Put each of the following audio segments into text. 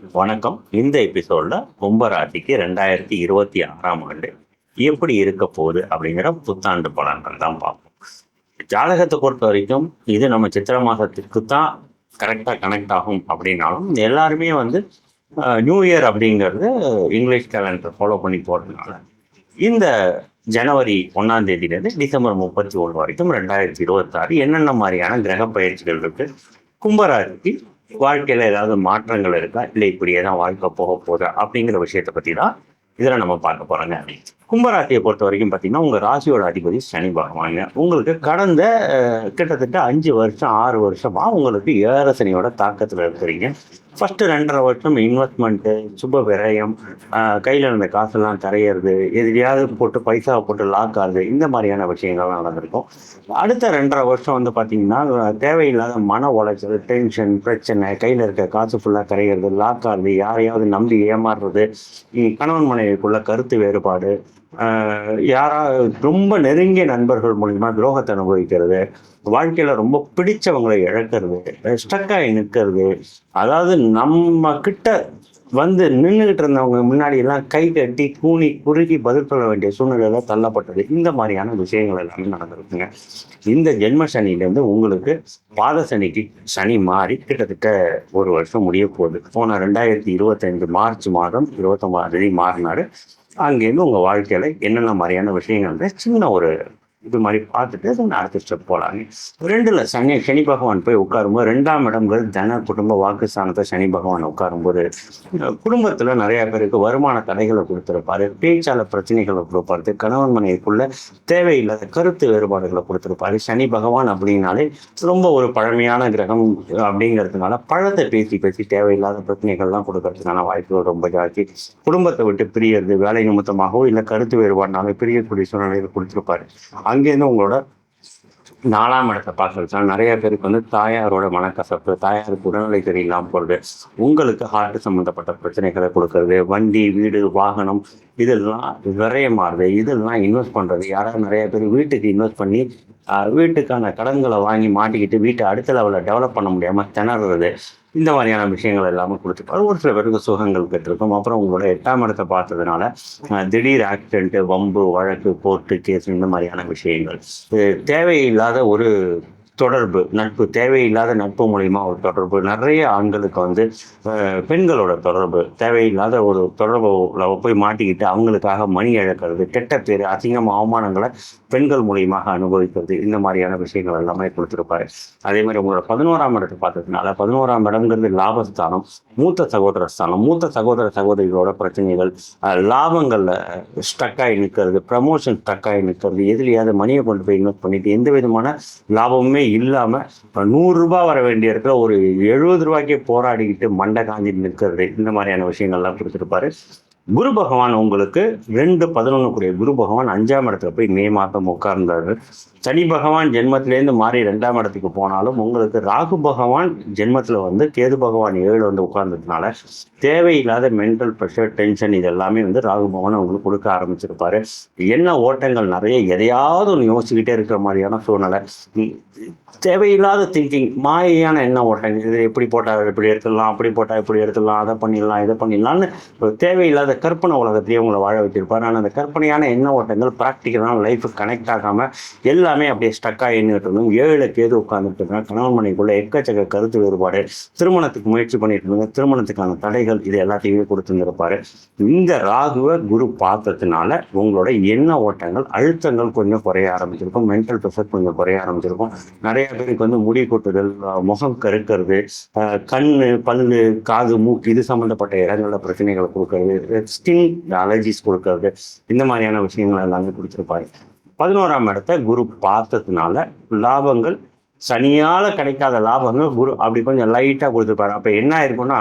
வணக்கம். இந்த எபிசோட்ல கும்பராசிக்கு ரெண்டாயிரத்தி இருபத்தி ஆறாம் ஆண்டு எப்படி இருக்க போகுது அப்படிங்கிற புத்தாண்டு பலன்கள் தான் பார்ப்போம். ஜாதகத்தை பொறுத்த வரைக்கும் இது நம்ம சித்திர மாசத்துக்கு தான் கரெக்டாக கனெக்ட் ஆகும் அப்படின்னாலும் எல்லாருமே வந்து நியூ இயர் அப்படிங்கிறது இங்கிலீஷ் கேலண்டர் ஃபாலோ பண்ணி போகிறதுனால இந்த ஜனவரி ஒன்றாம் தேதியிலேருந்து டிசம்பர் முப்பத்தி ஒன்று வரைக்கும் ரெண்டாயிரத்தி இருபத்தாறு என்னென்ன மாதிரியான கிரக பயிற்சிகள் இருக்குது கும்பராசிக்கு வாழ்க்கையில் ஏதாவது மாற்றங்கள் இருக்கா? இல்லை இப்படியே தான் வாழ்க்கை போக போதா அப்படிங்கிற விஷயத்தை பற்றி தான் இதில் நம்ம பார்க்க போகிறோங்க கும்பராசியை பொறுத்த வரைக்கும் பார்த்தீங்கன்னா உங்கள் ராசியோட அதிபதி சனி பகவான். உங்களுக்கு கடந்த கிட்டத்தட்ட அஞ்சு வருஷம் ஆறு வருஷமா உங்களுக்கு ஏழரை சனியோட தாக்கத்தில் இருக்கிறீங்க. ஃபஸ்ட்டு ரெண்டரை வருஷம் இன்வெஸ்ட்மெண்ட்டு சுப விரயம் கையில் இருந்த காசெல்லாம் கரையிறது எதிரியாவது போட்டு பைசா போட்டு லாக் ஆகுது இந்த மாதிரியான விஷயங்கள்லாம் நடந்திருக்கும். அடுத்த ரெண்டரை வருஷம் வந்து பார்த்தீங்கன்னா தேவையில்லாத மன உளைச்சல் டென்ஷன் பிரச்சனை கையில் இருக்க காசு ஃபுல்லாக கரையிறது லாக் ஆகுது யாரையாவது நம்பி ஏமாறுறது இ- கணவன் மனைவிக்குள்ள கருத்து வேறுபாடு யாரா ரொம்ப நெருங்கிய நண்பர்கள் மூலிமா துரோகத்தை அனுபவிக்கிறது வாழ்க்கையில ரொம்ப பிடிச்சவங்களை இழக்கிறது ஸ்டக்காகி நிற்கிறது. அதாவது நம்ம கிட்ட வந்து நின்றுகிட்டு இருந்தவங்க முன்னாடி எல்லாம் கை கட்டி கூணி குறுகி பதில் சொல்ல வேண்டிய சூழ்நிலையில தள்ளப்பட்டது. இந்த மாதிரியான விஷயங்கள் எல்லாமே நடந்திருக்குங்க. இந்த ஜென்ம சனியிலேருந்து உங்களுக்கு பாத சனிக்கு சனி மாறி கிட்டத்தட்ட ஒரு வருஷம் முடிய போகுது போன ரெண்டாயிரத்தி இருபத்தைந்து மார்ச் மாதம் இருபத்தொம்பதாம் தேதி மாறினாரு. அங்கேருந்து உங்கள் வாழ்க்கையில் என்னென்ன மாதிரியான விஷயங்கள் சின்ன ஒரு இது மாதிரி பார்த்துட்டு அடுத்த ஸ்டெப் போகலாங்க ரெண்டுல சனி சனி பகவான் போய் உட்காரும்போது ரெண்டாம் இடங்கள் தன குடும்ப வாக்குஸ்தானத்தை சனி பகவான் உட்காரும்போது குடும்பத்துல நிறைய பேருக்கு வருமான தடைகளை கொடுத்துருப்பாரு பேச்சால பிரச்சனைகளை கொடுப்பாரு கணவன் மனைவிக்குள்ள தேவையில்லாத கருத்து வேறுபாடுகளை கொடுத்துருப்பாரு. சனி பகவான் அப்படின்னாலே ரொம்ப ஒரு பழமையான கிரகம் அப்படிங்கிறதுனால பழத்தை பேசி பேசி தேவையில்லாத பிரச்சனைகள்லாம் கொடுக்கறதுக்கான வாய்ப்புகள் ரொம்ப ஜாஸ்தி. குடும்பத்தை விட்டு பிரியறது வேலை நிமித்தமாகவோ இல்லை கருத்து வேறுபாடுனால பிரியக்கூடிய சூழ்நிலைகள் கொடுத்துருப்பாரு. அங்கேருந்து உங்களோட நாலாம் இடத்தை பார்க்கறது. நிறைய பேருக்கு வந்து தாயாரோட மனக்கசப்பு தாயாருக்கு உடல்நிலை சரியில்லாமல் போகிறது உங்களுக்கு ஹார்ட் சம்மந்தப்பட்ட பிரச்சனைகளை கொடுக்கறது வண்டி வீடு வாகனம் இதெல்லாம் விரயமாறுது இதெல்லாம் இன்வெஸ்ட் பண்ணுறது யாராவது நிறைய பேர் வீட்டுக்கு இன்வெஸ்ட் பண்ணி வீட்டுக்கான கடன்களை வாங்கி மாட்டிக்கிட்டு வீட்டை அடுத்த லெவலில் டெவலப் பண்ண முடியாமல் திணறது இந்த மாதிரியான விஷயங்கள் எல்லாமே கொடுத்துருப்பாரு ஒரு சில பேருக்கு சுகங்கள் பெற்றிருக்கும் அப்புறம் உங்களோட எட்டாம் இடத்தை பார்த்ததுனால திடீர் ஆக்சிடென்ட்டு வம்பு வழக்கு கோர்ட்டு கேஸ் இந்த மாதிரியான விஷயங்கள். தேவையில்லாத ஒரு தொடர்பு நட்பு தேவையில்லாத நட்பு மூலிமா ஒரு தொடர்பு. நிறைய ஆண்களுக்கு வந்து பெண்களோட தொடர்பு தேவையில்லாத ஒரு தொடர்புல போய் மாட்டிக்கிட்டு அவங்களுக்காக மணி இழக்கிறது கெட்ட பேர் அசிங்கம் அவமானங்களை பெண்கள் மூலியமாக அனுபவிக்கிறது இந்த மாதிரியான விஷயங்கள் எல்லாமே கொடுத்துருப்பாரு. அதே மாதிரி உங்களோட பதினோராம் இடத்தை பார்த்ததுனால பதினோராம் இடம்ங்கிறது லாபஸ்தானம் மூத்த சகோதர ஸ்தானம். மூத்த சகோதர சகோதரிகளோட பிரச்சனைகள் லாபங்களில் ஸ்டக்காகி ஆகி நிற்கிறது ப்ரமோஷன் ஸ்டக் ஆகி நிற்கிறது எதுலையாவது மணியை கொண்டு போய் இன்வெஸ்ட் பண்ணிட்டு எந்த விதமான லாபமுமே இல்லாம இப்ப நூறு ரூபாய் வர வேண்டிய இடத்துல ஒரு எழுபது ரூபாய்க்கே போராடிக்கிட்டு மண்டை காஞ்சி நிற்கிறது. இந்த மாதிரியான விஷயங்கள்லாம் கொடுத்துருப்பாரு. குரு பகவான் உங்களுக்கு ரெண்டு பதினொன்னுக்குரிய குரு பகவான் அஞ்சாம் இடத்துல போய் மே மாதம் உட்கார்ந்தாரு. சனி பகவான் ஜென்மத்திலேருந்து மாறி ரெண்டாம் இடத்துக்கு போனாலும் உங்களுக்கு ராகு பகவான் ஜென்மத்தில் வந்து கேது பகவான் ஏழு வந்து உட்கார்ந்ததுனால தேவையில்லாத மென்டல் ப்ரெஷர் டென்ஷன் இது எல்லாமே வந்து ராகு பகவான் உங்களுக்கு கொடுக்க ஆரம்பிச்சிருப்பாரு. என்ன ஓட்டங்கள் நிறைய எதையாவது ஒன்று யோசிச்சுக்கிட்டே இருக்கிற மாதிரியான சூழ்நிலை. தேவையில்லாத திங்கிங் மாயையான என்ன ஓட்டங்கள். இது எப்படி போட்டால் இப்படி எடுத்துடலாம் அப்படி போட்டால் இப்படி எடுத்துடலாம் அதை பண்ணிடலாம் இதை பண்ணிடலாம்னு ஒரு தேவையில்லாத கற்பனை உலகத்தையே உங்களை வாழ வச்சிருப்பாரு ஆனால் அந்த கற்பனையான எண்ண ஓட்டங்கள் ப்ராக்டிக்கலான லைஃபுக்கு கனெக்ட் ஆகாமல் எல்லா எல்லாமே அப்படியே ஸ்டக் ஆகி நின்றுட்டு இருந்தோம். ஏழுல கேது உட்கார்ந்துட்டு இருந்தாங்க கணவன் மனைக்குள்ள எக்கச்சக்க கருத்து வேறுபாடு. திருமணத்துக்கு முயற்சி பண்ணிட்டு இருந்தாங்க திருமணத்துக்கான தடைகள் இது எல்லாத்தையுமே கொடுத்துருந்துருப்பாரு. இந்த ராகுவ குரு பார்த்ததுனால உங்களோட எண்ண ஓட்டங்கள் அழுத்தங்கள் கொஞ்சம் குறைய ஆரம்பிச்சிருக்கும். மென்டல் ப்ரெஷர் கொஞ்சம் குறைய ஆரம்பிச்சிருக்கும். நிறைய பேருக்கு வந்து முடி கொட்டுதல் முகம் கருக்கிறது கண்ணு பல்லு காது மூக்கு இது சம்மந்தப்பட்ட இடங்களில் பிரச்சனைகளை கொடுக்கறது ஸ்கின் அலர்ஜிஸ் கொடுக்கறது இந்த மாதிரியான விஷயங்கள் எல்லாமே கொடுத்துருப்பாரு. பதினோராம் இடத்த குரு பார்த்ததுனால லாபங்கள் சனியால் கிடைக்காத லாபங்கள் குரு அப்படி கொஞ்சம் லைட்டாக கொடுத்துருப்பாரு. அப்போ என்ன ஆயிருக்கும்னா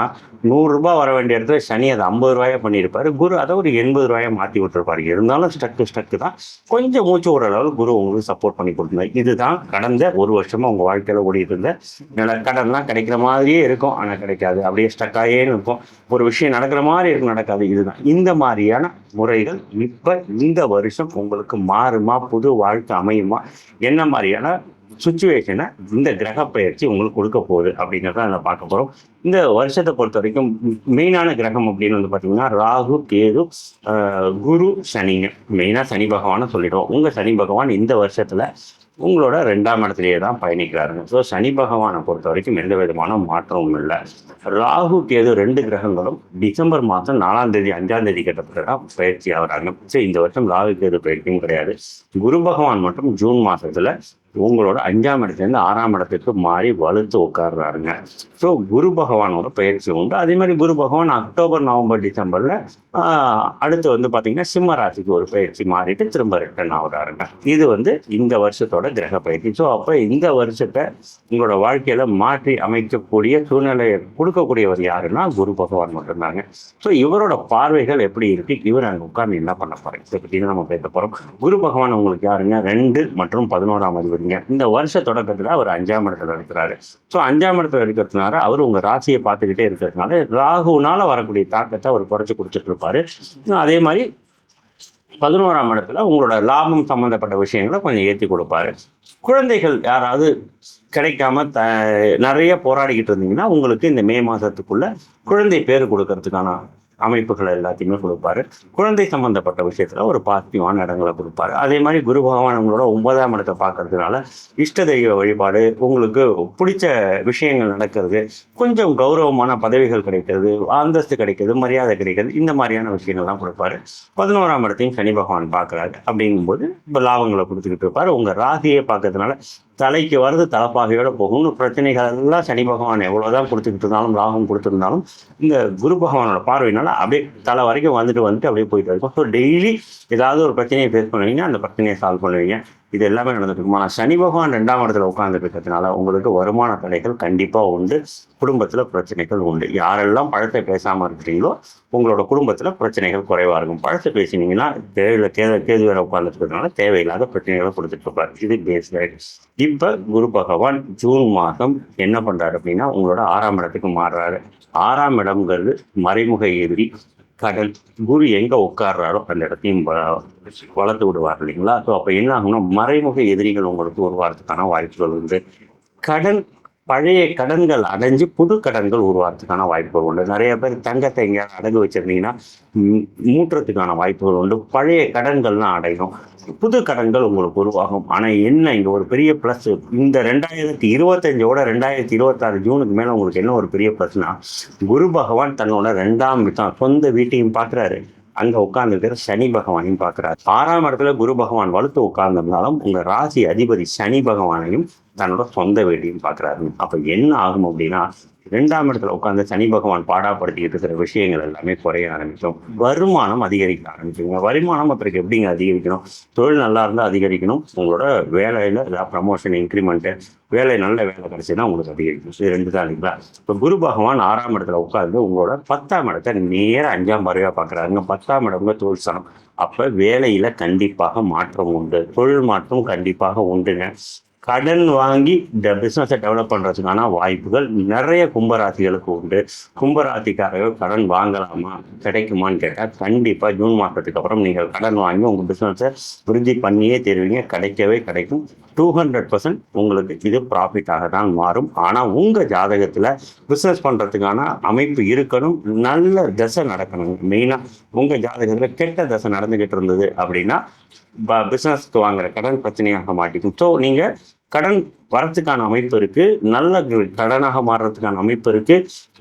நூறுரூபா வர வேண்டிய இடத்துல சனி அதை ஐம்பது ரூபாயா பண்ணியிருப்பார். குரு அதை ஒரு எண்பது ரூபாயை மாற்றி விட்டுருப்பாரு இருந்தாலும் ஸ்டக்கு ஸ்டக்கு தான். கொஞ்சம் மூச்சு விடுற அளவு குரு உங்களுக்கு சப்போர்ட் பண்ணி கொடுத்துருந்தார். இதுதான் கடந்த ஒரு வருஷமாக உங்கள் வாழ்க்கையில் ஓடிட்டு இருந்த கடன்லாம் கிடைக்கிற மாதிரியே இருக்கும். ஆனால் கிடைக்காது. அப்படியே ஸ்டக்காகவே இருக்கும். ஒரு விஷயம் நடக்கிற மாதிரி இருக்கும் நடக்காது. இதுதான். இந்த மாதிரியான முறைகள் இப்போ இந்த வருஷம் உங்களுக்கு மாறுமா? புது வாழ்க்கை அமையுமா? என்ன மாதிரியான சுச்சுவேஷனை இந்த கிரக பயிற்சி உங்களுக்கு கொடுக்க போகுது அப்படிங்கிறத அதில் பார்க்க போகிறோம் இந்த வருஷத்தை பொறுத்த வரைக்கும் மெயினான கிரகம் அப்படின்னு வந்து பார்த்தீங்கன்னா ராகு கேது குரு சனிங்க. மெயினாக சனி பகவானை சொல்லிடுவோம். உங்கள் சனி பகவான் இந்த வருஷத்தில் உங்களோட ரெண்டாம் இடத்துலையே தான் பயணிக்கிறாருங்க. ஸோ சனி பகவானை பொறுத்த வரைக்கும் எந்த விதமான மாற்றமும் இல்லை. ராகு கேது ரெண்டு கிரகங்களும் டிசம்பர் மாதம் நாலாம் தேதி அஞ்சாம் தேதி கிட்டத்தட்ட தான் பயிற்சி ஆகிறாங்க. ஸோ இந்த வருஷம் ராகு கேது பயிற்சியும் கிடையாது. குரு பகவான் மட்டும் ஜூன் மாதத்தில் உங்களோட அஞ்சாம் இடத்துலேருந்து ஆறாம் இடத்துக்கு மாறி வலுத்து உட்கார்றாருங்க. ஸோ குரு பகவானோட பயிற்சி உண்டு. அதே மாதிரி குரு பகவான் அக்டோபர் நவம்பர் டிசம்பரில் அடுத்து வந்து பார்த்தீங்கன்னா சிம்ம ராசிக்கு ஒரு பயிற்சி மாறிட்டு திரும்ப ரிட்டர்ன் ஆகுறாருங்க. இது வந்து இந்த வருஷத்தோட கிரக பயிற்சி. ஸோ அப்போ இந்த வருஷத்தை உங்களோட வாழ்க்கையில மாற்றி அமைக்கக்கூடிய சூழ்நிலையை கொடுக்கக்கூடியவர் யாருன்னா குரு பகவான் மட்டும்தாங்க. ஸோ இவரோட பார்வைகள் எப்படி இருக்கு? இவர் அங்கே உட்கார்ந்து என்ன பண்ண போறேன்? இதை பற்றி நம்ம பேச போகிறோம் குரு பகவான் உங்களுக்கு யாருங்க? ரெண்டு மற்றும் பதினோராம் அதிபதிங்க இந்த வருஷ தொடக்கத்தில் அவர் அஞ்சாம் இடத்துல இருக்கிறாரு. ஸோ அஞ்சாம் இடத்துல இருக்கிறதுனால அவர் உங்கள் ராசியை பார்த்துக்கிட்டே இருக்கிறதுனால ராகுனால வரக்கூடிய தாக்கத்தை அவர் குறைச்சி கொடுத்துட்டு இருப்பாரு அதே மாதிரி பதினோராம் இடத்துல உங்களோட லாபம் சம்மந்தப்பட்ட விஷயங்களை கொஞ்சம் ஏற்றி கொடுப்பாரு. குழந்தைகள் யாராவது கிடைக்காம த நிறைய போராடிக்கிட்டு இருந்தீங்கன்னா உங்களுக்கு இந்த மே மாதத்துக்குள்ள குழந்தை பேர் கொடுக்கறதுக்கான அமைப்புகள் எல்லாத்தையுமே கொடுப்பாரு. குழந்தை சம்பந்தப்பட்ட விஷயத்துல ஒரு பாசிட்டிவான இடங்களை கொடுப்பாரு. அதே மாதிரி குரு பகவான் உங்களோட ஒன்பதாம் இடத்தை பார்க்கறதுனால இஷ்ட தெய்வ வழிபாடு உங்களுக்கு பிடிச்ச விஷயங்கள் நடக்கிறது கொஞ்சம் கௌரவமான பதவிகள் கிடைக்கிறது அந்தஸ்து கிடைக்கிறது மரியாதை கிடைக்கிறது இந்த மாதிரியான விஷயங்கள்லாம் கொடுப்பாரு. பதினோராம் இடத்தையும் சனி பகவான் பார்க்குறாரு. அப்படிங்கும்போது இப்போ லாபங்களை கொடுத்துக்கிட்டு இருப்பாரு. உங்க ராசியை பார்க்கறதுனால தலைக்கு வருது தலைப்பாகையோட போகும்னு பிரச்சனைகள் எல்லாம் சனி பகவான் எவ்வளோதான் கொடுத்துக்கிட்டு இருந்தாலும் லாபம் கொடுத்துருந்தாலும் இந்த குரு பகவானோட பார்வையினால அப்படியே தலை வரைக்கும் வந்துட்டு வந்துட்டு அப்படியே போயிட்டு இருக்கும். ஸோ டெய்லி ஏதாவது ஒரு பிரச்சனையை ஃபேஸ் பண்ணுவீங்க அந்த பிரச்சனையை சால்வ் பண்ணுவீங்க. இது எல்லாமே நடந்துட்டு இருக்கும் ஆனால் சனி பகவான் ரெண்டாம் இடத்துல உட்கார்ந்து இருக்கிறதுனால உங்களுக்கு வருமான தடைகள் கண்டிப்பாக உண்டு. குடும்பத்தில் பிரச்சனைகள் உண்டு. யாரெல்லாம் பழத்தை பேசாமல் இருக்கிறீங்களோ உங்களோட குடும்பத்தில் பிரச்சனைகள் குறைவாக இருக்கும். பழத்தை பேசினீங்கன்னா தேவையில்ல கேது கேது வேற உட்கார்ந்துருக்கிறதுனால தேவையில்லாத பிரச்சனைகளை கொடுத்துட்டு இருப்பார். இது பேஸ் இப்போ குரு பகவான் ஜூன் மாதம் என்ன பண்ணுறாரு அப்படின்னா உங்களோட ஆறாம் இடத்துக்கு மாறுறாரு. ஆறாம் இடம்ங்கிறது மறைமுக எதிரி கடல் குரு எங்கே உட்கார்றாரோ அந்த இடத்தையும் வளர்த்து விடுவார் இல்லைங்களா? ஸோ அப்போ என்ன ஆகும்னா மறைமுக எதிரிகள் உங்களுக்கு உருவாகிறதுக்கான வாய்ப்புகள் உண்டு. கடன் பழைய கடன்கள் அடைஞ்சு புது கடன்கள் உருவாகிறதுக்கான வாய்ப்புகள் உண்டு. நிறைய பேர் தங்கத்தை எங்கேயாவது அடகு வச்சிருந்தீங்கன்னா மூட்டுறதுக்கான வாய்ப்புகள் உண்டு. பழைய கடன்கள்லாம் அடையும் புது கடன்கள் உங்களுக்கு உருவாகும். ஆனால் என்ன இங்கே ஒரு பெரிய ப்ளஸ் இந்த ரெண்டாயிரத்தி இருபத்தஞ்சோட ரெண்டாயிரத்தி இருபத்தாறு ஜூனுக்கு மேலே உங்களுக்கு என்ன ஒரு பெரிய ப்ளஸ்னா குரு பகவான் தன்னோட ரெண்டாம் தான் சொந்த வீட்டையும் பார்க்குறாரு அங்க உட்கார்ந்துருக்கிற சனி பகவானையும் பார்க்கிறார். ஆறாம் இடத்துல குரு பகவான் வலுத்து உட்கார்ந்திருந்தாலும் உங்க ராசி அதிபதி சனி பகவானையும் தன்னோட சொந்த வீட்டையும் பார்க்குறாரு. அப்ப என்ன ஆகும் அப்படின்னா ரெண்டாம் இடத்துல உட்காந்து சனி பகவான் பாடாப்படுத்திக்கிட்டு இருக்கிற விஷயங்கள் எல்லாமே குறைய ஆரம்பிக்கும். வருமானம் அதிகரிக்க ஆரம்பிச்சுங்க வருமானம் அப்புறம் எப்படிங்க அதிகரிக்கணும்? தொழில் நல்லா இருந்தால் அதிகரிக்கணும். உங்களோட வேலையில் ஏதாவது ப்ரமோஷன் இன்க்ரிமெண்ட்டு வேலை நல்ல வேலை கிடைச்சினா உங்களுக்கு அதிகரிக்கும். இது ரெண்டு தான் இல்லைங்களா? இப்போ குரு பகவான் ஆறாம் இடத்துல உட்காந்து உங்களோட பத்தாம் இடத்தை நேராக அஞ்சாம் பறவையாக பார்க்குறாருங்க. பத்தாம் இடம்ங்க தொழில் சனம். அப்போ வேலையில் கண்டிப்பாக மாற்றம் உண்டு. தொழில் மாற்றம் கண்டிப்பாக உண்டுங்க. கடன் வாங்கி இந்த பிஸ்னஸை டெவலப் பண்ணுறதுக்கான வாய்ப்புகள் நிறைய கும்பராசிகளுக்கு உண்டு. கும்பராசிக்காரர்கள் கடன் வாங்கலாமா? கிடைக்குமான்னு கேட்டால் கண்டிப்பாக ஜூன் மாதத்துக்கு அப்புறம் நீங்கள் கடன் வாங்கி உங்கள் பிஸ்னஸை விருத்தி பண்ணியே தெரிவிங்க. கிடைக்கவே கிடைக்கும். டூ ஹண்ட்ரட் பர்சன்ட் உங்களுக்கு இது ப்ராஃபிட்டாக தான் மாறும். ஆனால் உங்கள் ஜாதகத்தில் பிஸ்னஸ் பண்ணுறதுக்கான அமைப்பு இருக்கணும். நல்ல தசை நடக்கணும். மெயினாக உங்கள் ஜாதகத்தில் கெட்ட தசை நடந்துக்கிட்டு இருந்தது அப்படின்னா பிஸ்னஸ்க்கு வாங்குற கடன் பிரச்சனையாக மாட்டிக்கும். ஸோ நீங்கள் கடன் வரத்துக்கான அமைப்பு இருக்கு. நல்ல கடனாக மாறுறதுக்கான அமைப்பு இருக்கு.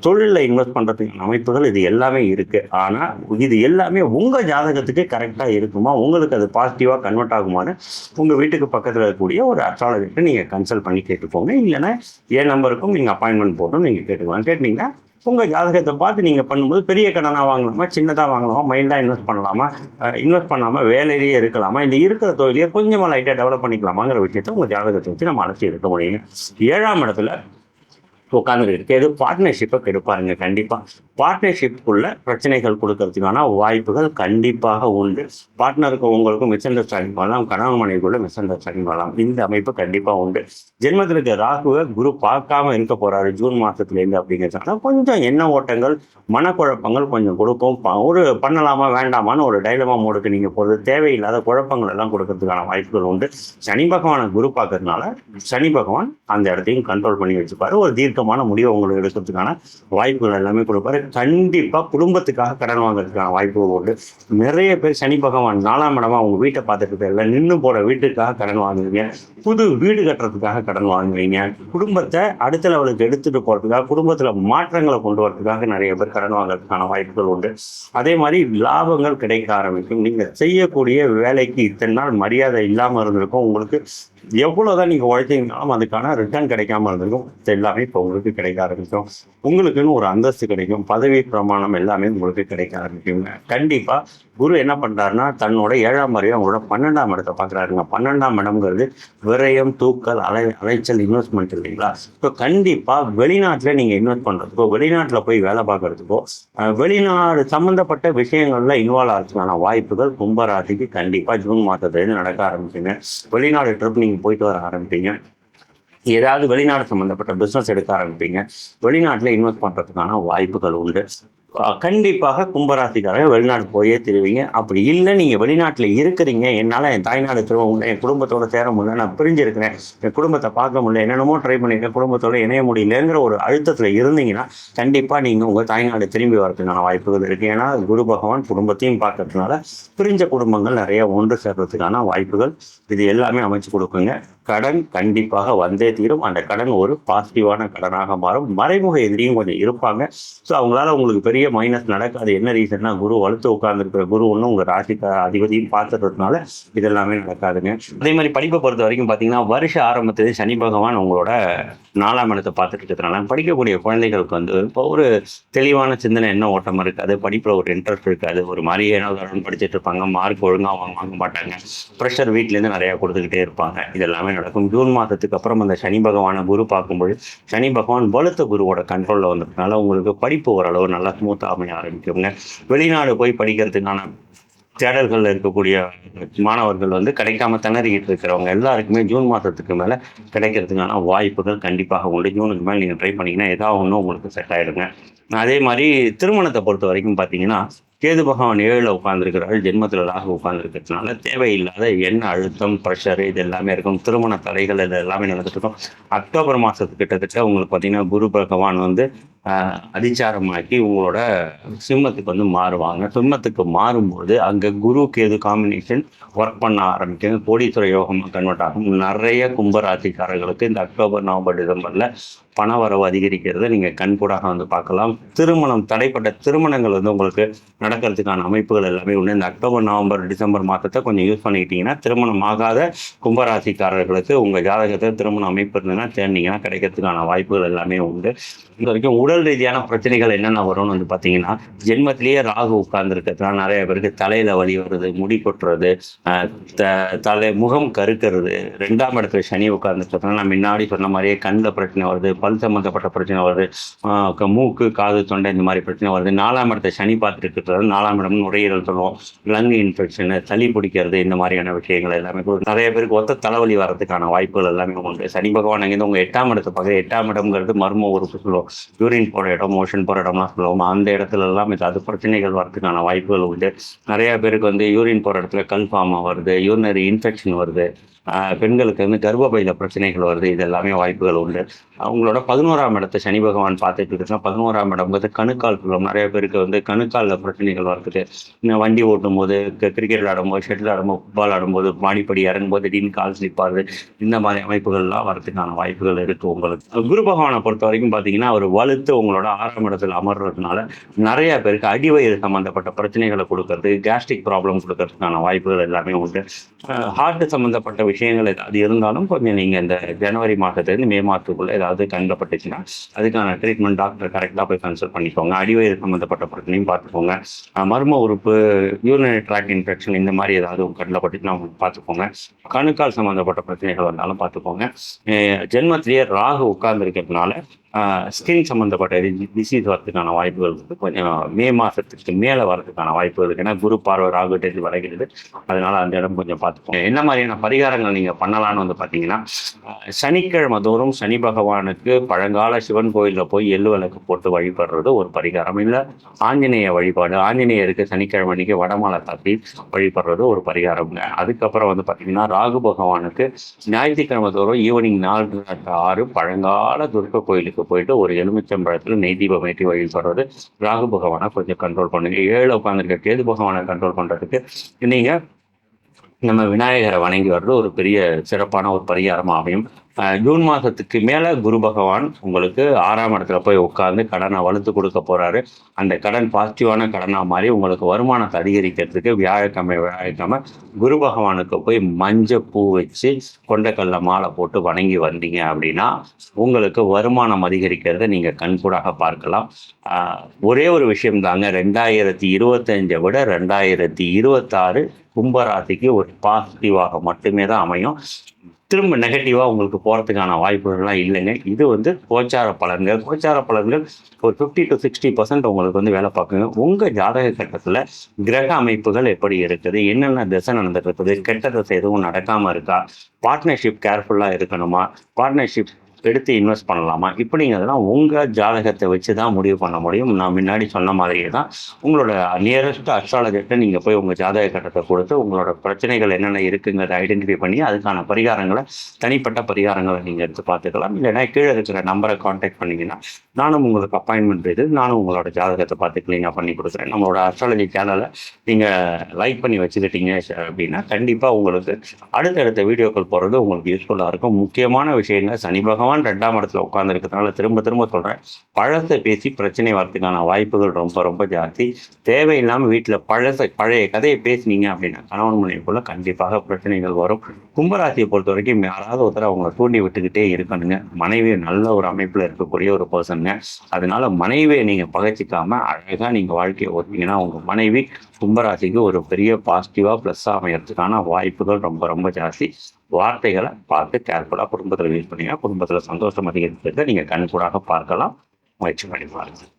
தொழிலில் இன்வெஸ்ட் பண்றதுக்கான அமைப்புகள் இது எல்லாமே இருக்கு. ஆனால் இது எல்லாமே உங்க ஜாதகத்துக்கு கரெக்டாக இருக்குமா? உங்களுக்கு அது பாசிட்டிவாக கன்வெர்ட் ஆகுமான்னு உங்க வீட்டுக்கு பக்கத்தில் இருக்கக்கூடிய ஒரு அஸ்ட்ராலஜிட்ட நீங்க கன்சல்ட் பண்ணி கேட்டுக்கோங்க. இல்லைன்னா என் நம்பருக்கும் நீங்க அப்பாயின்மெண்ட் போட்டோம் நீங்க கேட்டுக்கலாம். கேட்டீங்கன்னா உங்கள் ஜாதகத்தை பார்த்து நீங்கள் பண்ணும்போது பெரிய கடனாக வாங்கலாமா சின்னதாக வாங்கலாமா மைல்டாக இன்வெஸ்ட் பண்ணலாமா இன்வெஸ்ட் பண்ணாம வேலையிலேயே இருக்கலாமா இந்த இருக்கிற தொழிலையே கொஞ்சமாக லைட்டாக டெவலப் பண்ணிக்கலாமாங்கிற விஷயத்தை உங்கள் ஜாதகத்தை வச்சு நம்ம அழைச்சி இருக்க முடியும். ஏழாம் இடத்துல உட்காந்துருக்கு எது பார்ட்னர்ஷிப்பை கெடுப்பாருங்க கண்டிப்பாக பார்ட்னர்ஷிப்புக்குள்ள பிரச்சனைகள் கொடுக்கறதுக்கான வாய்ப்புகள் கண்டிப்பாக உண்டு. பார்ட்னருக்கு உங்களுக்கும் மிஸ் அண்டர்ஸ்டாண்டிங் பண்ணலாம். கணவன் மனைவிக்குள்ள மிஸ் அண்டர்ஸ்டாண்டிங் பண்ணலாம். இந்த அமைப்பு கண்டிப்பாக உண்டு. ஜென்மத்திற்கு ராகுவை குரு பார்க்காம இருக்க போறாரு. ஜூன் மாசத்துலேருந்து அப்படிங்கிறதுனால கொஞ்சம் எண்ண ஓட்டங்கள் மனக்குழப்பங்கள் கொஞ்சம் கொடுக்கும். ஒரு பண்ணலாமா வேண்டாமான்னு ஒரு டைலமா மோடுக்கு நீங்கள் போகிறது தேவையில்லாத குழப்பங்கள் எல்லாம் கொடுக்கறதுக்கான வாய்ப்புகள் உண்டு. சனி பகவானை குரு பார்க்கறதுனால சனி பகவான் அந்த இடத்தையும் கண்ட்ரோல் பண்ணி வச்சுப்பாரு. ஒரு தீர்க்கமான முடிவை உங்களுக்கு எடுக்கிறதுக்கான வாய்ப்புகள் எல்லாமே கொடுப்பாரு. கண்டிப்பாக குடும்பத்துக்காக கடன் வாங்குறதுக்கான வாய்ப்புகள் உண்டு. நிறைய பேர் சனி பகவான் நாலாம் இடமா உங்க வீட்டை பார்த்துட்டு பேர்ல நின்று போற வீட்டுக்காக கடன் வாங்குவீங்க புது வீடு கட்டுறதுக்காக கடன் வாங்குவீங்க குடும்பத்தை அடுத்த லெவலுக்கு எடுத்துட்டு போறதுக்காக குடும்பத்துல மாற்றங்களை கொண்டு வரதுக்காக நிறைய பேர் கடன் வாங்குறதுக்கான வாய்ப்புகள் உண்டு. அதே மாதிரி லாபங்கள் கிடைக்க ஆரம்பிக்கும். நீங்க செய்யக்கூடிய வேலைக்கு இத்தனை நாள் மரியாதை இல்லாம இருந்திருக்கும். உங்களுக்கு எவ்வளவுதான் நீங்க உழைச்சிங்கனாலும் அதுக்கான ரிட்டர்ன் கிடைக்காம இருந்திருக்கும். எல்லாமே இப்போ உங்களுக்கு கிடைக்க ஆரம்பிக்கும். உங்களுக்குன்னு ஒரு அந்தஸ்து கிடைக்கும். பதவி பிரமாணம் எல்லாமே உங்களுக்கு கிடைக்க ஆரம்பிக்குங்க. கண்டிப்பா குரு என்ன பண்ணுறாருன்னா தன்னோட ஏழாம் முறையை அவங்களோட பன்னெண்டாம் இடத்தை பார்க்குறாருங்க. பன்னெண்டாம் இடம்ங்கிறது விரயம் தூக்கல் அலை அலைச்சல் இன்வெஸ்ட்மெண்ட் இல்லைங்களா? ஸோ கண்டிப்பாக வெளிநாட்டில் நீங்கள் இன்வெஸ்ட் பண்ணுறதுக்கோ வெளிநாட்டில் போய் வேலை பார்க்கறதுக்கோ வெளிநாடு சம்மந்தப்பட்ட விஷயங்களில் இன்வால்வ் ஆகிறதுக்கான வாய்ப்புகள் கும்பராசிக்கு கண்டிப்பாக ஜூன் மாதத்துலேருந்து நடக்க ஆரம்பிச்சிங்க. வெளிநாடு ட்ரிப் நீங்கள் போயிட்டு வர ஆரம்பிப்பீங்க. ஏதாவது வெளிநாடு சம்மந்தப்பட்ட பிஸ்னஸ் எடுக்க ஆரம்பிப்பீங்க. வெளிநாட்டில் இன்வெஸ்ட் பண்ணுறதுக்கான வாய்ப்புகள் உண்டு. கண்டிப்பாக கும்பராசிக்காரங்க வெளிநாடு போயே தெரிவிங்க. அப்படி இல்லை நீங்கள் வெளிநாட்டில் இருக்கிறீங்க. என்னால் என் தாய்நாடு திரும்ப முடியல என் குடும்பத்தோட சேர முடியல நான் பிரிஞ்சிருக்கிறேன். என் குடும்பத்தை பார்க்க முடியல என்னென்னமோ ட்ரை பண்ணியிருக்கேன் குடும்பத்தோட இணைய முடியலங்கிற ஒரு அழுத்தத்தில் இருந்தீங்கன்னா கண்டிப்பாக நீங்கள் உங்கள் தாய்நாடு திரும்பி வரதுக்கான வாய்ப்புகள் இருக்குது ஏன்னா குரு பகவான் குடும்பத்தையும் பார்க்கறதுனால பிரிஞ்ச குடும்பங்கள் நிறைய ஒன்று சேர்றதுக்கான வாய்ப்புகள். இது எல்லாமே அமைச்சு கொடுக்குங்க. கடன் கண்டிப்பாக வந்தே தீரும். அந்த கடன் ஒரு பாசிட்டிவான கடனாக மாறும். மறைமுக எதிரியும் கொஞ்சம் இருப்பாங்க. ஸோ அவங்களால உங்களுக்கு பெரிய மைனஸ் நடக்காது. என்ன ரீசன்னா குரு வலுத்து உட்கார்ந்துருக்கிற குரு ஒன்றும் உங்கள் ராசிக்கு அதிபதியும் பார்த்துறதுனால இதெல்லாமே நடக்காதுங்க. அதே மாதிரி படிப்பை பொறுத்த வரைக்கும் பார்த்தீங்கன்னா வருஷ ஆரம்பத்திலே சனி பகவான் உங்களோட நாலாம் இடத்தை பார்த்துட்டு இருக்கிறதுனால படிக்கக்கூடிய குழந்தைகளுக்கு வந்து இப்போ ஒரு தெளிவான சிந்தனை என்ன ஓட்டம் இருக்காது. படிப்பில் ஒரு இன்ட்ரெஸ்ட் இருக்காது. ஒரு மாதிரி ஏனோ படிச்சுட்டு இருப்பாங்க. மார்க் ஒழுங்காக வாங்க வாங்க மாட்டாங்க ப்ரெஷர் வீட்டிலேருந்து நிறையா கொடுத்துக்கிட்டே இருப்பாங்க. இதெல்லாமே நடக்கும். ஜூன் மாதத்துக்கு அப்புறம் அந்த சனி பகவானை குரு பார்க்கும்போது சனி பகவான் வலுத்த குருவோட கண்ட்ரோலில் வந்ததுனால உங்களுக்கு படிப்பு ஓரளவு நல்லா ஸ்மூத்தாக அமைய ஆரம்பிக்குங்க. வெளிநாடு போய் படிக்கிறதுக்கான தேடல்களில் இருக்கக்கூடிய மாணவர்கள் வந்து கிடைக்காம திணறிக்கிட்டு இருக்கிறவங்க எல்லாருக்குமே ஜூன் மாதத்துக்கு மேலே கிடைக்கிறதுக்கான வாய்ப்புகள் கண்டிப்பாக உண்டு. ஜூனுக்கு மேலே நீங்கள் ட்ரை பண்ணீங்கன்னா ஏதாவது ஒன்று உங்களுக்கு செட் ஆகிடுங்க அதே மாதிரி திருமணத்தை பொறுத்த வரைக்கும் பார்த்தீங்கன்னா கேது பகவான் ஏழில் உட்காந்துருக்கிறாரு ஜென்மத்தில் ராகு உட்கார்ந்துருக்கிறதுனால தேவையில்லாத எண்ண அழுத்தம் ப்ரெஷர் இது எல்லாமே இருக்கும். திருமண தடைகள் இது எல்லாமே நடந்துட்டு இருக்கும். அக்டோபர் மாதத்துக்கு கிட்டத்தட்ட உங்களுக்கு பார்த்தீங்கன்னா குரு பகவான் வந்து அதிச்சாரமாக்கி உங்களோட சிம்மத்துக்கு வந்து மாறுவாங்க. சிம்மத்துக்கு மாறும்போது அங்கே குரு கேது காம்பினேஷன் ஒர்க் பண்ண ஆரம்பிக்கும். கோடீஸ்வர யோகமாக கன்வெர்ட் ஆகும். நிறைய கும்பராசிக்காரர்களுக்கு இந்த அக்டோபர் நவம்பர் டிசம்பரில் பண வரவு அதிகரிக்கிறத நீங்கள் கண்கூடாக வந்து பார்க்கலாம். திருமணம் தடைப்பட்ட திருமணங்கள் வந்து உங்களுக்கு நடக்கிறதுக்கான அமைப்புகள் எல்லாமே உண்டு. இந்த அக்டோபர் நவம்பர் டிசம்பர் மாதத்தை கொஞ்சம் யூஸ் பண்ணிக்கிட்டீங்கன்னா திருமணம் ஆகாத கும்பராசிக்காரர்களுக்கு உங்கள் ஜாதகத்தில் திருமண அமைப்பு இருந்ததுன்னா தேர்ந்தீங்கன்னா கிடைக்கிறதுக்கான வாய்ப்புகள் எல்லாமே உண்டு. இது வரைக்கும் உடல் ரீதியான பிரச்சனைகள் என்னென்ன வரும்னு வந்து பார்த்தீங்கன்னா ஜென்மத்திலேயே ராகு உட்கார்ந்துருக்கிறதுனால நிறைய பேருக்கு தலையில் வலி வருது முடி கொட்டுறது த- தலை முகம் கருக்கிறது. ரெண்டாம் இடத்துல சனி உட்கார்ந்துருக்கிறதுனால நான் முன்னாடி சொன்ன மாதிரியே கண்ணில் பிரச்சனை வருது பல் சம்மந்தப்பட்ட பிரச்சனை வருது. மூக்கு காது தொண்டை இந்த மாதிரி பிரச்சனை வருது. நாலாம் இடத்தை சனி பார்த்துட்டு நாலாம் இடம் நுரையீரல் சொல்லுவோம். லங் இன்ஃபெக்ஷனு சளி பிடிக்கிறது இந்த மாதிரியான விஷயங்கள் எல்லாமே நிறைய பேருக்கு ஒத்த தலைவலி வர்றதுக்கான வாய்ப்புகள் எல்லாமே உண்டு. சனி பகவான் அங்கேருந்து உங்கள் எட்டாம் இடத்தை பார்க்க எட்டாம் இடம்ங்கிறது மர்ம உறுப்பு சொல்லுவோம். யூரின் போகிற இடம் மோஷன் போகிற இடம்லாம் சொல்லுவோம். அந்த இடத்துல எல்லாம் ஏதாவது பிரச்சனைகள் வரதுக்கான வாய்ப்புகள் உண்டு. நிறைய பேருக்கு வந்து யூரின் போகிற இடத்துல கல் ஃபார்மாக வருது. யூரினரி இன்ஃபெக்ஷன் வருது. பெண்களுக்கு வந்து கர்ப்பப்பையில் பிரச்சனைகள் வருது. இது எல்லாமே வாய்ப்புகள் உண்டு. அவங்களோட பதினோராம் இடத்தை சனி பகவான் பார்த்துட்டு இருக்குன்னா பதினோராம் இடம் வந்து கணுக்கால் சொல்லுவோம் நிறைய பேருக்கு வந்து கணுக்காலில் பிரச்சனைகள் வருது வண்டி ஓட்டும் போது கிரிக்கெட் விளாடும்போது ஷட்டில் ஆடும்போது ஃபுட்பால் ஆடும்போது மாடிப்படி இறங்கும்போது திடீர்னு கால் ஸ்லிப்பாகுது இந்த மாதிரி அமைப்புகள்லாம் வரதுக்கான வாய்ப்புகள் இருக்குது உங்களுக்கு. குரு பகவானை பொறுத்த வரைக்கும் பார்த்தீங்கன்னா அவர் வலுத்து உங்களோட ஆறாம் இடத்துல அமர்றதுனால நிறைய பேருக்கு அடிவயிறு சம்மந்தப்பட்ட பிரச்சனைகளை கொடுக்கறது கேஸ்ட்ரிக் ப்ராப்ளம் கொடுக்கறதுக்கான வாய்ப்புகள் எல்லாமே உண்டு. ஹார்ட் சம்மந்தப்பட்ட விஷயங்கள் ஏதாவது இருந்தாலும் கொஞ்சம் நீங்கள் இந்த ஜனவரி மாதத்துலேருந்து மே மாதத்துக்குள்ளே ஏதாவது கண்டப்பட்டுச்சுன்னா அதுக்கான ட்ரீட்மெண்ட் டாக்டர் கரெக்டாக போய் கன்சல்ட் பண்ணிக்கோங்க. அடிவயிறு சம்மந்தப்பட்ட பிரச்சனையும் பார்த்துக்கோங்க. மர்ம உறுப்பு யூரினரி ட்ராக் இன்ஃபெக்ஷன் இந்த மாதிரி ஏதாவது கண்ணில் பட்டுச்சுன்னா பார்த்துக்கோங்க. கணுக்கால் சம்மந்தப்பட்ட பிரச்சனைகள் வந்தாலும் பார்த்துக்கோங்க. ஜென்மத்திலேயே ராகு உட்கார்ந்துருக்கிறதுனால ஸ்கின் சம்மந்தப்பட்ட டிசீஸ் வரதுக்கான வாய்ப்புகள் வந்து கொஞ்சம் மே மாதத்துக்கு மேலே வரதுக்கான வாய்ப்புகள் இருக்குது ஏன்னா குரு பார்வை ராகு டெஸ்ட் வரைகிறது அதனால் அந்த இடம் கொஞ்சம் பார்த்துக்கோங்க. என்ன மாதிரியான பரிகாரங்கள் நீங்கள் பண்ணலாம்னு வந்து பார்த்தீங்கன்னா சனிக்கிழமை தோறும் சனி பகவானுக்கு பழங்கால சிவன் கோயிலில் போய் எள்ளு விளக்கு போட்டு வழிபடுறது ஒரு பரிகாரம். இல்லை ஆஞ்சநேய வழிபாடு ஆஞ்சநேயருக்கு சனிக்கிழமை அன்னைக்கு வடமாலை தாத்தி வழிபடுறது ஒரு பரிகாரம்ங்க அதுக்கப்புறம் வந்து பார்த்தீங்கன்னா ராகு பகவானுக்கு ஞாயிற்றுக்கிழமை தோறும் ஈவினிங் நாலு ஆறு பழங்கால துர்க்க கோயிலுக்கு போயிட்டு ஒரு எலுமிச்சம்பழத்தில் நெய் தீபம் ஏற்றி வழிபடுறது ராகு பகவானை கொஞ்சம் கண்ட்ரோல் பண்ணுங்க. ஏழு உட்காந்துருக்க கேது பகவானை கண்ட்ரோல் பண்ணுறதுக்கு நீங்கள் நம்ம விநாயகரை வணங்கி வர்றது ஒரு பெரிய சிறப்பான ஒரு பரிகாரமாக அமையும் ஜூன் மாதத்துக்கு மேலே குரு பகவான் உங்களுக்கு ஆறாம் இடத்துல போய் உட்கார்ந்து கடனை வலுத்து கொடுக்க போகிறாரு அந்த கடன் பாசிட்டிவான கடனாக மாதிரி உங்களுக்கு வருமானத்தை அதிகரிக்கிறதுக்கு வியாழக்கிழமை வியாழக்கிழமை குரு பகவானுக்கு போய் மஞ்சள் பூ வச்சு கொண்டக்கல்ல மாலை போட்டு வணங்கி வந்தீங்க அப்படின்னா உங்களுக்கு வருமானம் அதிகரிக்கிறத நீங்கள் கண்கூடாக பார்க்கலாம். ஒரே ஒரு விஷயம் தாங்க ரெண்டாயிரத்தி இருபத்தஞ்சை விட ரெண்டாயிரத்தி இருபத்தாறு கும்பராசிக்கு ஒரு பாசிட்டிவாக மட்டுமே தான் அமையும். திரும்ப நெகட்டிவாக உங்களுக்கு போகிறதுக்கான வாய்ப்புகள்லாம் இல்லைங்க. இது வந்து கோச்சார பலன்கள். கோச்சார பலன்கள் ஒரு ஃபிஃப்டி டு சிக்ஸ்டி பர்சன்ட் உங்களுக்கு வந்து வேலை பார்க்குங்க. உங்கள் ஜாதக கட்டத்தில் கிரக அமைப்புகள் எப்படி இருக்குது? என்னென்ன திசை நடந்துட்டு இருக்குது? கெட்ட திசை எதுவும் நடக்காமல் இருக்கா? பார்ட்னர்ஷிப் கேர்ஃபுல்லாக இருக்கணுமா? பார்ட்னர்ஷிப் எடுத்து இன்வெஸ்ட் பண்ணலாமா? இப்படிங்கிறதுலாம் உங்கள் ஜாதகத்தை வச்சு தான் முடிவு பண்ண முடியும். நான் முன்னாடி சொன்ன மாதிரியே தான் உங்களோட நியரஸ்ட் அஸ்ட்ராலஜர்கிட்ட நீங்கள் போய் உங்கள் ஜாதக கட்டத்தை கொடுத்து உங்களோட பிரச்சனைகள் என்னென்ன இருக்குங்கிறத ஐடென்டிஃபை பண்ணி அதுக்கான பரிகாரங்களை தனிப்பட்ட பரிகாரங்களை நீங்கள் எடுத்து பார்த்துக்கலாம். இல்லைன்னா கீழே இருக்கிற நம்பரை காண்டாக்ட் பண்ணிங்கன்னா நானும் உங்களுக்கு அப்பாயின்மெண்ட் இது நானும் உங்களோட ஜாதகத்தை பார்த்து க்ளீனாக பண்ணி கொடுக்குறேன். நம்மளோட அஸ்ட்ராலஜி சேனலை நீங்கள் லைக் பண்ணி வச்சுக்கிட்டீங்க அப்படின்னா கண்டிப்பாக உங்களுக்கு அடுத்தடுத்த வீடியோக்கள் போகிறது உங்களுக்கு யூஸ்ஃபுல்லாக இருக்கும். முக்கியமான விஷயங்கள் சனி பகவான் ரெண்டாம் இடத்துல உட்காந்துருக்கிறதுனால திரும்ப திரும்ப சொல்கிறேன் பழசை பேசி பிரச்சனை வரதுக்கான வாய்ப்புகள் ரொம்ப ரொம்ப ஜாஸ்தி. தேவையில்லாமல் வீட்டில் பழசை பழைய கதையை பேசுனீங்க அப்படின்னா கணவன் மனைவிக்குள்ள கண்டிப்பாக பிரச்சனைகள் வரும். கும்பராசியை பொறுத்த வரைக்கும் யாராவது ஒருத்தர் அவங்கள தூண்டி விட்டுக்கிட்டே இருக்கணுங்க. மனைவி நல்ல ஒரு அமைப்பில் இருக்கக்கூடிய ஒரு பர்சனுங்க. அதனால மனைவியை நீங்கள் பகைச்சிக்காமல் அழகாக நீங்கள் வாழ்க்கையை ஓட்டிங்கன்னா உங்கள் மனைவி கும்பராசிக்கு ஒரு பெரிய பாசிட்டிவாக ப்ளஸ்ஸாக அமையறதுக்கான வாய்ப்புகள் ரொம்ப ரொம்ப ஜாஸ்தி. வார்த்தைகளை பார்த்து கேர்ஃபுல்லாக குடும்பத்தில் யூஸ் பண்ணீங்கன்னா குடும்பத்தில் சந்தோஷம் அதிகரிக்கிறத நீங்கள் கண்கூடாக பார்க்கலாம். முயற்சி பண்ணி பாருங்கள்